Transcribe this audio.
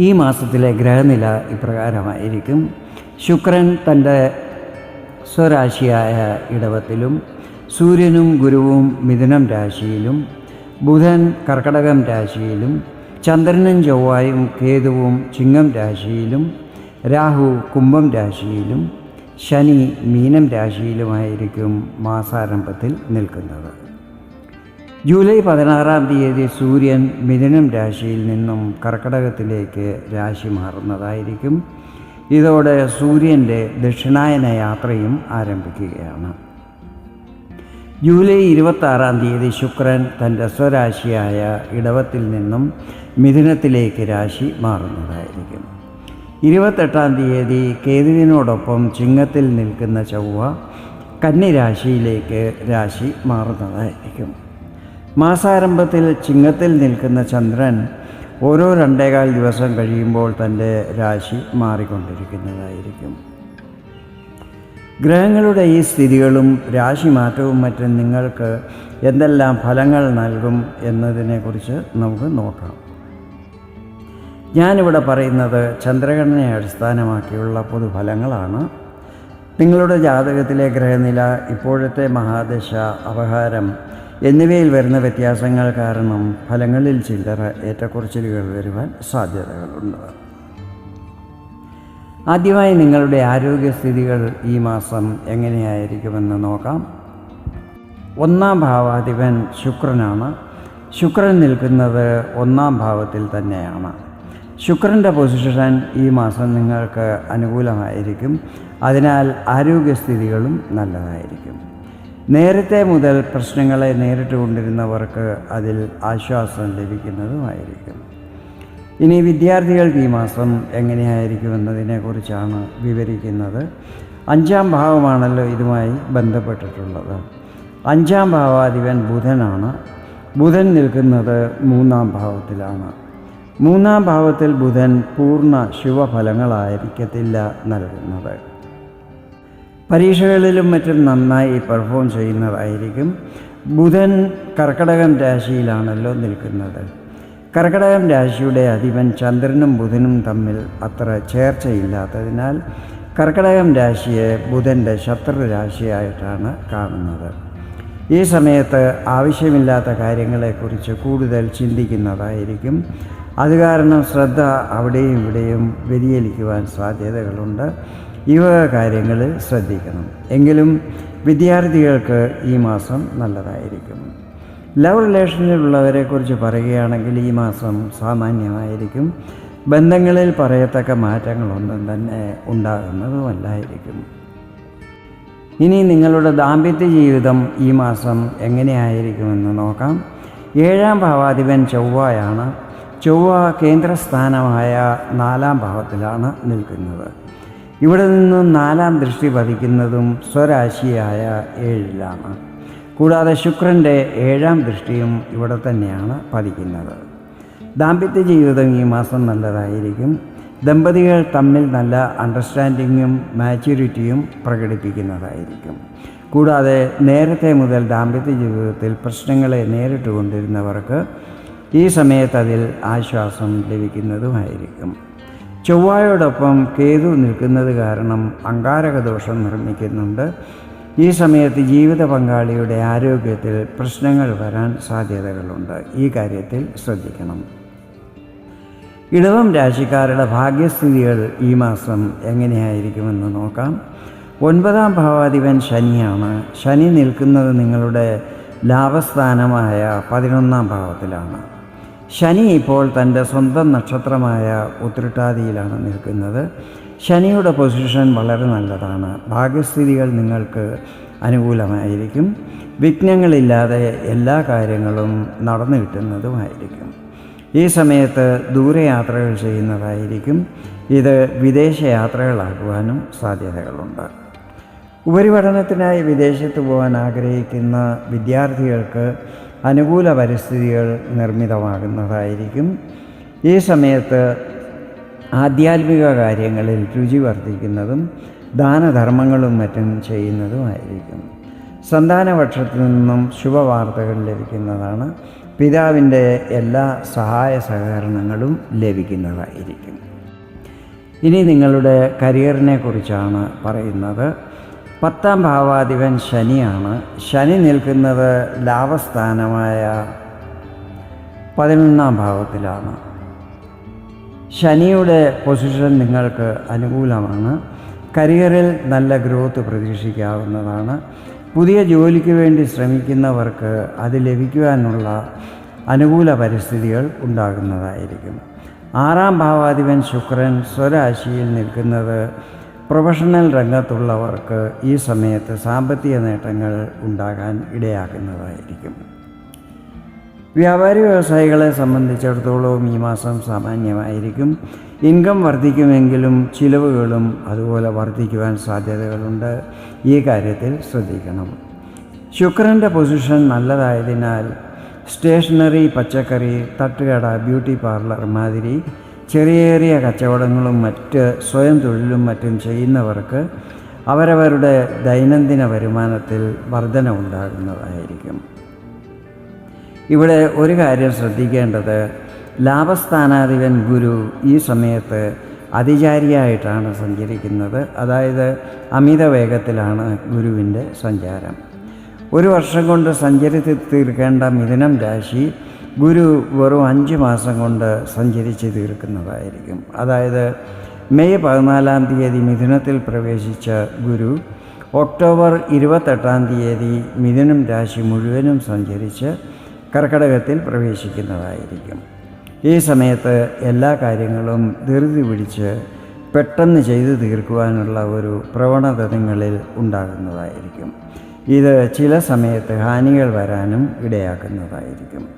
ഈ മാസത്തിലെ ഗ്രഹനില ഇപ്രകാരമായിരിക്കും. ശുക്രൻ തന്റെ സ്വരാശിയായ ഇടവത്തിലും സൂര്യനും ഗുരുവും മിഥുനം രാശിയിലും ബുധൻ കർക്കടകം രാശിയിലും ചന്ദ്രനും ചൊവ്വായും കേതുവും ചിങ്ങം രാശിയിലും രാഹു കുംഭം രാശിയിലും ശനി മീനം രാശിയിലുമായിരിക്കും മാസാരംഭത്തിൽ നിൽക്കുന്നത്. ജൂലൈ പതിനാറാം തീയതി സൂര്യൻ മിഥുനം രാശിയിൽ നിന്നും കർക്കടകത്തിലേക്ക് രാശി മാറുന്നതായിരിക്കും. ഇതോടെ സൂര്യന്റെ ദക്ഷിണായന യാത്രയും ആരംഭിക്കുകയാണ്. ജൂലൈ ഇരുപത്താറാം തീയതി ശുക്രൻ തന്റെ സ്വരാശിയായ ഇടവത്തിൽ നിന്നും മിഥുനത്തിലേക്ക് രാശി മാറുന്നതായിരിക്കും. ഇരുപത്തെട്ടാം തീയതി കേതുവിനോടൊപ്പം ചിങ്ങത്തിൽ നിൽക്കുന്ന ചൊവ്വ കന്നിരാശിയിലേക്ക് രാശി മാറുന്നതായിരിക്കും. മാസാരംഭത്തിൽ ചിങ്ങത്തിൽ നിൽക്കുന്ന ചന്ദ്രൻ ഓരോ രണ്ടേകാൽ ദിവസം കഴിയുമ്പോൾ തന്റെ രാശി മാറിക്കൊണ്ടിരിക്കുന്നതായിരിക്കും. ഗ്രഹങ്ങളുടെ ഈ സ്ഥിതികളും രാശിമാറ്റവും മറ്റും നിങ്ങൾക്ക് എന്തെല്ലാം ഫലങ്ങൾ നൽകും എന്നതിനെക്കുറിച്ച് നമുക്ക് നോക്കാം. ഞാനിവിടെ പറയുന്നത് ചന്ദ്രഗണനയെ അടിസ്ഥാനമാക്കിയുള്ള പൊതുഫലങ്ങളാണ്. നിങ്ങളുടെ ജാതകത്തിലെ ഗ്രഹനില ഇപ്പോഴത്തെ മഹാദശ അപഹാരം എന്നിവയിൽ വരുന്ന വ്യത്യാസങ്ങൾ കാരണം ഫലങ്ങളിൽ ചില്ലറ ഏറ്റക്കുറച്ചിലുകൾ വരുവാൻ സാധ്യതകളുണ്ട്. ആദ്യമായി നിങ്ങളുടെ ആരോഗ്യസ്ഥിതികൾ ഈ മാസം എങ്ങനെയായിരിക്കുമെന്ന് നോക്കാം. ഒന്നാം ഭാവാധിപൻ ശുക്രനാണ്. ശുക്രൻ നിൽക്കുന്നത് ഒന്നാം ഭാവത്തിൽ തന്നെയാണ്. ശുക്രന്റെ പൊസിഷൻ ഈ മാസം നിങ്ങൾക്ക് അനുകൂലമായിരിക്കും. അതിനാൽ ആരോഗ്യസ്ഥിതികളും നല്ലതായിരിക്കും. നേരത്തെ മുതൽ പ്രശ്നങ്ങളെ നേരിട്ട് കൊണ്ടിരുന്നവർക്ക് അതിൽ ആശ്വാസം ലഭിക്കുന്നതുമായിരിക്കും. ഇനി വിദ്യാർത്ഥികൾക്ക് ഈ മാസം എങ്ങനെയായിരിക്കുമെന്നതിനെക്കുറിച്ചാണ് വിവരിക്കുന്നത്. അഞ്ചാം ഭാവമാണല്ലോ ഇതുമായി ബന്ധപ്പെട്ടിട്ടുള്ളത്. അഞ്ചാം ഭാവാധിപൻ ബുധനാണ്. ബുധൻ നിൽക്കുന്നത് മൂന്നാം ഭാവത്തിലാണ്. മൂന്നാം ഭാവത്തിൽ ബുധൻ പൂർണ ശുഭഫലങ്ങളായിരിക്കത്തില്ല നൽകുന്നത്. പരീക്ഷകളിലും മറ്റും നന്നായി പെർഫോം ചെയ്യുന്നതായിരിക്കും. ബുധൻ കർക്കടകം രാശിയിലാണല്ലോ നിൽക്കുന്നത്. കർക്കടകം രാശിയുടെ അധിപൻ ചന്ദ്രനും ബുധനും തമ്മിൽ അത്ര ചേർച്ചയില്ലാത്തതിനാൽ കർക്കടകം രാശിയെ ബുധന്റെ ശത്രു രാശിയായിട്ടാണ് കാണുന്നത്. ഈ സമയത്ത് ആവശ്യമില്ലാത്ത കാര്യങ്ങളെക്കുറിച്ച് കൂടുതൽ ചിന്തിക്കുന്നതായിരിക്കും. അത് കാരണം ശ്രദ്ധ അവിടെയും ഇവിടെയും വ്യതിചലിക്കുവാൻ സാധ്യതകളുണ്ട്. ഇവ കാര്യങ്ങൾ ശ്രദ്ധിക്കണം. എങ്കിലും വിദ്യാർത്ഥികൾക്ക് ഈ മാസം നല്ലതായിരിക്കും. ലവ് റിലേഷനിലുള്ളവരെക്കുറിച്ച് പറയുകയാണെങ്കിൽ ഈ മാസം സാമാന്യമായിരിക്കും. ബന്ധങ്ങളിൽ പറയത്തക്ക മാറ്റങ്ങളൊന്നും തന്നെ ഉണ്ടാകുന്നതുമല്ലായിരിക്കും. ഇനി നിങ്ങളുടെ ദാമ്പത്യ ജീവിതം ഈ മാസം എങ്ങനെയായിരിക്കുമെന്ന് നോക്കാം. ഏഴാം ഭാവാധിപൻ ചൊവ്വയാണ്. ചൊവ്വ കേന്ദ്രസ്ഥാനമായ നാലാം ഭാവത്തിലാണ് നിൽക്കുന്നത്. ഇവിടെ നിന്ന് നാലാം ദൃഷ്ടി പതിക്കുന്നതും സ്വരാശിയായ ഏഴിലാണ്. കൂടാതെ ശുക്രന്റെ ഏഴാം ദൃഷ്ടിയും ഇവിടെ തന്നെയാണ് പതിക്കുന്നത്. ദാമ്പത്യ ജീവിതം ഈ മാസം നല്ലതായിരിക്കും. ദമ്പതികൾ തമ്മിൽ നല്ല അണ്ടർസ്റ്റാൻഡിങ്ങും മാച്യൂരിറ്റിയും പ്രകടിപ്പിക്കുന്നതായിരിക്കും. കൂടാതെ നേരത്തെ മുതൽ ദാമ്പത്യ ജീവിതത്തിൽ പ്രശ്നങ്ങളെ നേരിട്ട് കൊണ്ടിരുന്നവർക്ക് ഈ സമയത്ത് അതിൽ ആശ്വാസം ലഭിക്കുന്നതുമായിരിക്കും. ചൊവ്വായോടൊപ്പം കേതു നിൽക്കുന്നത് കാരണം അങ്കാരകദോഷം നിർമ്മിക്കുന്നുണ്ട്. ഈ സമയത്ത് ജീവിത പങ്കാളിയുടെ ആരോഗ്യത്തിൽ പ്രശ്നങ്ങൾ വരാൻ സാധ്യതകളുണ്ട്. ഈ കാര്യത്തിൽ ശ്രദ്ധിക്കണം. ഇടവം രാശിക്കാരുടെ ഭാഗ്യസ്ഥിതികൾ ഈ മാസം എങ്ങനെയായിരിക്കുമെന്ന് നോക്കാം. ഒൻപതാം ഭാവാധിപൻ ശനിയാണ്. ശനി നിൽക്കുന്നത് നിങ്ങളുടെ ലാഭസ്ഥാനമായ പതിനൊന്നാം ഭാവത്തിലാണ്. ശനി ഇപ്പോൾ തന്റെ സ്വന്തം നക്ഷത്രമായ ഉത്രട്ടാതിയിലാണ് നിൽക്കുന്നത്. ശനിയുടെ പൊസിഷൻ വളരെ നല്ലതാണ്. ഭാഗ്യസ്ഥിതികൾ നിങ്ങൾക്ക് അനുകൂലമായിരിക്കും. വിഘ്നങ്ങളില്ലാതെ എല്ലാ കാര്യങ്ങളും നടന്നു കിട്ടുന്നതുമായിരിക്കും. ഈ സമയത്ത് ദൂരയാത്രകൾ ചെയ്യുന്നതായിരിക്കും. ഇത് വിദേശ യാത്രകളാകുവാനും സാധ്യതകളുണ്ട്. ഉപരിപഠനത്തിനായി വിദേശത്ത് പോകാൻ ആഗ്രഹിക്കുന്ന വിദ്യാർത്ഥികൾക്ക് അനുകൂല പരിസ്ഥിതികൾ നിർമ്മിതമാകുന്നതായിരിക്കും. ഈ സമയത്ത് ആധ്യാത്മിക കാര്യങ്ങളിൽ രുചി വർദ്ധിക്കുന്നതും ദാനധർമ്മങ്ങളും മറ്റും ചെയ്യുന്നതുമായിരിക്കും. സന്താനപക്ഷത്തിൽ നിന്നും ശുഭവാർത്തകൾ ലഭിക്കുന്നതാണ്. പിതാവിന്റെ എല്ലാ സഹായ സഹകരണങ്ങളും ലഭിക്കുന്നതായിരിക്കും. ഇനി നിങ്ങളുടെ കരിയറിനെ കുറിച്ചാണ് പറയുന്നത്. പത്താം ഭാവാധിപൻ ശനിയാണ്. ശനി നിൽക്കുന്നത് ലാഭസ്ഥാനമായ പതിനൊന്നാം ഭാവത്തിലാണ്. ശനിയുടെ പൊസിഷൻ നിങ്ങൾക്ക് അനുകൂലമാണ്. കരിയറിൽ നല്ല ഗ്രോത്ത് പ്രതീക്ഷിക്കാവുന്നതാണ്. പുതിയ ജോലിക്ക് വേണ്ടി ശ്രമിക്കുന്നവർക്ക് അത് ലഭിക്കുവാനുള്ള അനുകൂല പരിസ്ഥിതികൾ ഉണ്ടാകുന്നതായിരിക്കും. ആറാം ഭാവാധിപൻ ശുക്രൻ സ്വരാശിയിൽ നിൽക്കുന്നത് പ്രൊഫഷണൽ രംഗത്തുള്ളവർക്ക് ഈ സമയത്ത് സാമ്പത്തിക നേട്ടങ്ങൾ ഉണ്ടാകാൻ ഇടയാക്കുന്നതായിരിക്കും വ്യാപാരി വ്യവസായികളെ സംബന്ധിച്ചിടത്തോളം ഈ മാസം സാമാന്യമായിരിക്കും. ഇൻകം വർദ്ധിക്കുമെങ്കിലും ചിലവുകളും അതുപോലെ വർദ്ധിക്കുവാൻ സാധ്യതകളുണ്ട്. ഈ കാര്യത്തിൽ ശ്രദ്ധിക്കണം. ശുക്രന്റെ പൊസിഷൻ നല്ലതായതിനാൽ സ്റ്റേഷനറി പച്ചക്കറി തട്ടുകട ബ്യൂട്ടി പാർലർ മാതിരി ചെറിയ ചെറിയ കച്ചവടങ്ങളും മറ്റ് സ്വയം തൊഴിലും മറ്റും ചെയ്യുന്നവർക്ക് അവരവരുടെ ദൈനംദിന വരുമാനത്തിൽ വർധന ഉണ്ടാകുന്നതായിരിക്കും ഇവിടെ ഒരു കാര്യം ശ്രദ്ധിക്കേണ്ടത് ലാഭസ്ഥാനാധിപൻ ഗുരു ഈ സമയത്ത് അതിചാരിയായിട്ടാണ് സഞ്ചരിക്കുന്നത്. അതായത് അമിത വേഗത്തിലാണ് ഗുരുവിന്റെ സഞ്ചാരം. ഒരു വർഷം കൊണ്ട് സഞ്ചരിച്ച് തീർക്കേണ്ട മിഥുനം രാശി ഗുരു വെറും അഞ്ച് മാസം കൊണ്ട് സഞ്ചരിച്ച് തീർക്കുന്നതായിരിക്കും. അതായത് മെയ് പതിനാലാം തീയതി മിഥുനത്തിൽ പ്രവേശിച്ച ഗുരു ഒക്ടോബർ ഇരുപത്തെട്ടാം തീയതി മിഥുനം രാശി മുഴുവനും സഞ്ചരിച്ച് കർക്കടകത്തിൽ പ്രവേശിക്കുന്നതായിരിക്കും. ഈ സമയത്ത് എല്ലാ കാര്യങ്ങളും ധൃതി പിടിച്ച് പെട്ടെന്ന് ചെയ്തു തീർക്കുവാനുള്ള ഒരു പ്രവണത നിങ്ങളിൽ ഉണ്ടാകുന്നതായിരിക്കും. ഇത് ചില സമയത്ത് ഹാനികൾ വരാനും ഇടയാക്കുന്നതായിരിക്കും.